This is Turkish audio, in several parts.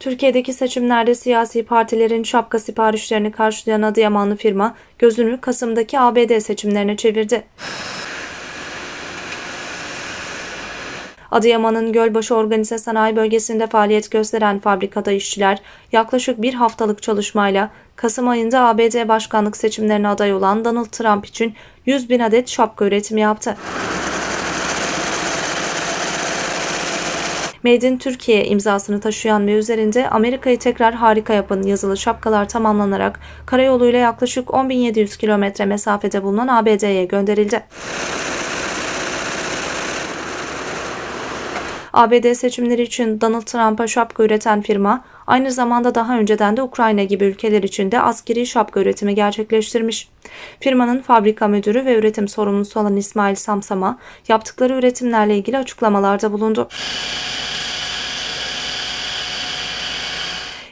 Türkiye'deki seçimlerde siyasi partilerin şapka siparişlerini karşılayan Adıyamanlı firma gözünü Kasım'daki ABD seçimlerine çevirdi. Adıyaman'ın Gölbaşı Organize Sanayi Bölgesi'nde faaliyet gösteren fabrikada işçiler yaklaşık bir haftalık çalışmayla Kasım ayında ABD başkanlık seçimlerine aday olan Donald Trump için 100 bin adet şapka üretimi yaptı. Made in Türkiye imzasını taşıyan ve üzerinde Amerika'yı tekrar harika yapın yazılı şapkalar tamamlanarak karayoluyla yaklaşık 10.700 kilometre mesafede bulunan ABD'ye gönderildi. ABD seçimleri için Donald Trump'a şapka üreten firma, aynı zamanda daha önceden de Ukrayna gibi ülkeler için de askeri şapka üretimi gerçekleştirmiş. Firmanın fabrika müdürü ve üretim sorumlusu olan İsmail Samsama, yaptıkları üretimlerle ilgili açıklamalarda bulundu.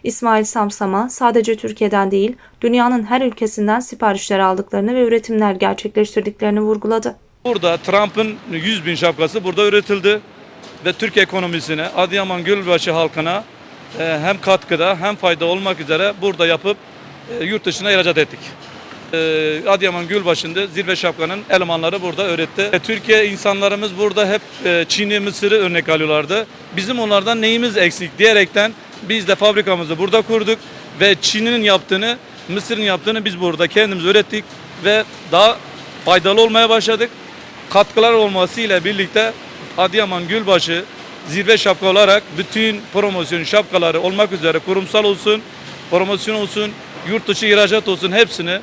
İsmail Samsama sadece Türkiye'den değil, dünyanın her ülkesinden siparişler aldıklarını ve üretimler gerçekleştirdiklerini vurguladı. Burada Trump'ın 100 bin şapkası burada üretildi ve Türk ekonomisine, Adıyaman Gölbaşı halkına e, hem katkıda hem fayda olmak üzere burada yapıp e, yurt dışına ihracat ettik. E, Adıyaman Gölbaşı'nda zirve şapkanın elemanları burada öğretti. Türkiye insanlarımız burada hep Çin'i, Mısır'ı örnek alıyorlardı. Bizim onlardan neyimiz eksik diyerekten biz de fabrikamızı burada kurduk ve Çin'in yaptığını, Mısır'ın yaptığını biz burada kendimiz ürettik ve daha faydalı olmaya başladık. Katkılar olmasıyla birlikte Adıyaman Gülbaşı zirve şapka olarak bütün promosyon şapkaları olmak üzere kurumsal olsun, promosyon olsun, yurt dışı ihracat olsun hepsini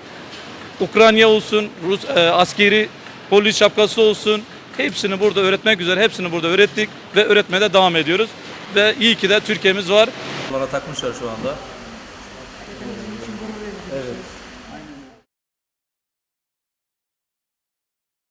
Ukrayna olsun, Rus e, askeri polis şapkası olsun hepsini burada öğretmek üzere hepsini burada öğrettik ve öğretmeye de devam ediyoruz ve iyi ki de Türkiye'miz var. Bana takmışlar şu anda. Evet.